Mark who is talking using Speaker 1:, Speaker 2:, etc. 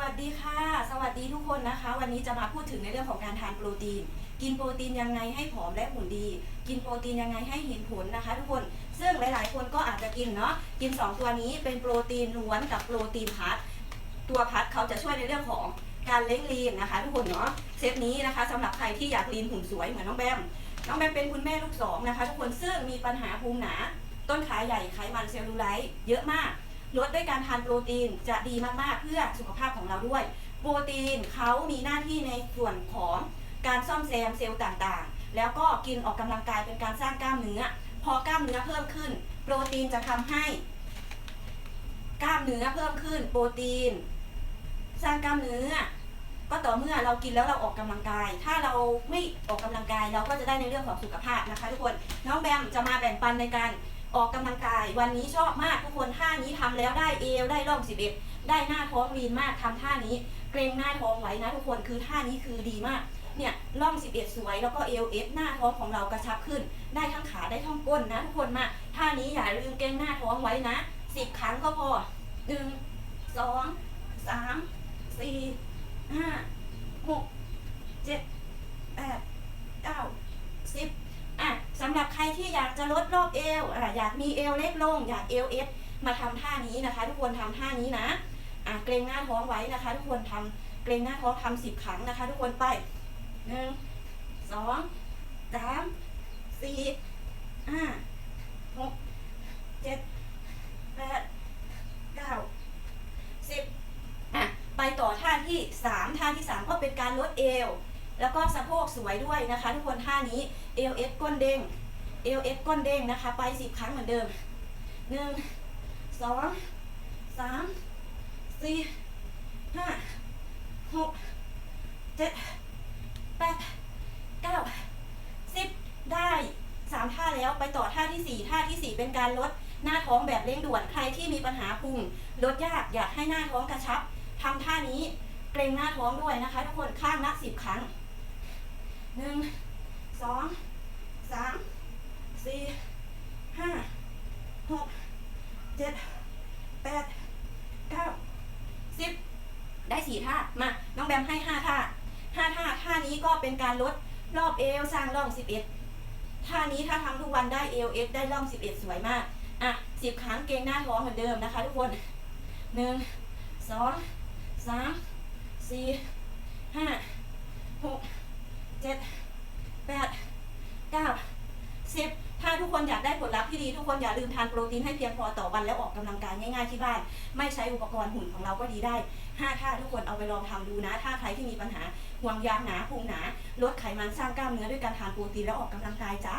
Speaker 1: วัสดีค่ะ สวัสดีทุกคนนะคะ วันนี้จะมาพูดถึงในเรื่องของการทานโปรตีน กินโปรตีนยังไงให้ผอมและหุ่นดี กินโปรตีนยังไงให้เห็นผลนะคะ ทุกคน ซึ่งหลายๆ คนก็อาจจะกินเนาะ กิน 2 ตัวนี้เป็นโปรตีนล้วนกับโปรตีนพัด ตัวพัดเขาจะช่วยในเรื่องของการเล้งลีนนะคะ ทุกคนเนาะ เซตนี้นะคะสำหรับใครที่อยากลีนหุ่นสวยเหมือนน้องแบม น้องแบมเป็นคุณแม่ลูกสองนะคะ ทุกคน ซึ่งมีปัญหาภูมิหนา ต้นขาใหญ่ไขมันเซลลูไลท์เยอะมาก ลดด้วยการทานโปรตีนจะดีมากๆ เพื่อสุขภาพของเราด้วย โปรตีนเขามีหน้าที่ในส่วนของการซ่อมแซมเซลล์ต่างๆ แล้วก็กินออกกำลังกายเป็นการสร้างกล้ามเนื้อ พอกล้ามเนื้อเพิ่มขึ้น โปรตีนจะทำให้ กล้ามเนื้อเพิ่มขึ้น โปรตีน สร้างกล้ามเนื้อ ก็ต่อเมื่อเรากินแล้วเราออกกำลังกาย ถ้าเราไม่ออกกำลังกายเราก็จะได้ในเรื่องของสุขภาพนะคะ ทุกคน น้องแบมจะมาแบ่งปันในการ ออกกำลังกาย วันนี้ชอบมากทุกคนท่านี้ทำแล้วได้เอวได้ร่องสิบเอ็ดได้หน้าท้องวีนมากทำท่านี้ เกรงหน้าท้องไว้นะทุกคนคือท่านี้คือดีมากเนี่ยร่องสิบเอ็ดสวยแล้วก็เอวเอฟหน้าท้องของเรากระชับขึ้น ได้ทั้งขาได้ทั้งก้นนะทุกคนมาท่านี้อย่าลืมเกรงหน้าท้องไว้นะสิบครั้งก็พอหนึ่งสองสามสี่ห้า รับใครที่อยากจะลดรอบเอวออยากมีเอวเล็กลง อยากเอวเอฟมาทำท่านี้นะคะ ทุกคนทำท่านี้นะอะเกรงหน้าท้องไว้นะคะ ทุกคนทำเกรงหน้าท้องทำสิบครั้งนะคะ ทุกคนไปหนึ่งสองสามสี่ห้าหกเจ็ดแปดเก้าสิบอะไปต่อท่าที่สามท่าที่สามก็เป็นการลดเอว แล้วก็สะโพกสวยด้วยนะคะ ทุกคนท่านี้เอวเอฟก้นเด้ง เอวเอฟก้นเด้งนะคะ ไปสิบครั้งเหมือนเดิมหนึ่งสองสามสี่ห้าหกเจ็ดแปดเก้าสิบได้สามท่าแล้วไปต่อท่าที่สี่ท่าที่สี่เป็นการลดหน้าท้องแบบเร่งด่วนใครที่มีปัญหาพุงลดยากอยากให้หน้าท้องกระชับทำท่านี้เกรงหน้าท้องด้วยนะคะ ทุกคนข้างละสิบครั้งหนึ่งสองสามสี่ห้าหกเจ็ดแปดเก้าสิบได้สี่ท่ามา น้องแบมให้ห้าท่าห้าท่าท่านี้ก็เป็นการลดรอบเอวสร้างร่อง11ท่านี้ถ้าทำทุกวันได้เอวเอฟได้ร่อง11สวยมาก อะสิบครั้งเกงหน้าท้องเหมือนเดิมนะคะทุกคนหนึ่งสองสามสี่ห้าหกเจ็ดแปดเก้าสิบ ทุกคนอยากได้ผลลัพธ์ที่ดีทุกคนอย่าลืมทานโปรตีนให้เพียงพอต่อวันแล้วออกกำลังกายง่ายๆที่บ้าน ไม่ใช้อุปกรณ์หุ่นของเราก็ดีได้ห้าท่าทุกคนเอาไปลองทำดูนะ ถ้าใครที่มีปัญหาห่วงยางหนาพุงหนา ลดไขมันสร้างกล้ามเนื้อด้วยการทานโปรตีนแล้วออกกำลังกายจ้า